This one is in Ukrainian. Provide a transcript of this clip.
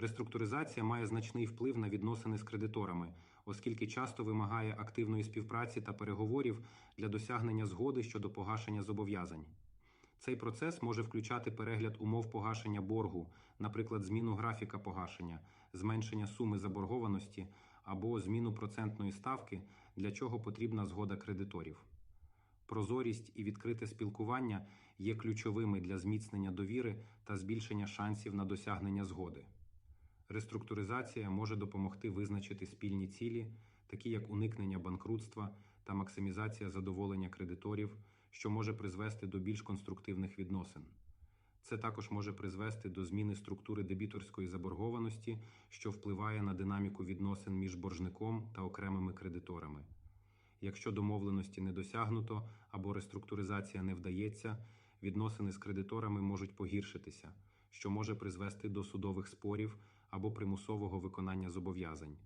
Реструктуризація має значний вплив на відносини з кредиторами, оскільки часто вимагає активної співпраці та переговорів для досягнення згоди щодо погашення зобов'язань. Цей процес може включати перегляд умов погашення боргу, наприклад, зміну графіка погашення, зменшення суми заборгованості або зміну процентної ставки, для чого потрібна згода кредиторів. Прозорість і відкрите спілкування є ключовими для зміцнення довіри та збільшення шансів на досягнення згоди. Реструктуризація може допомогти визначити спільні цілі, такі як уникнення банкрутства та максимізація задоволення кредиторів, що може призвести до більш конструктивних відносин. Це також може призвести до зміни структури дебіторської заборгованості, що впливає на динаміку відносин між боржником та окремими кредиторами. Якщо домовленості не досягнуто або реструктуризація не вдається, відносини з кредиторами можуть погіршитися, що може призвести до судових спорів або примусового виконання зобов'язань.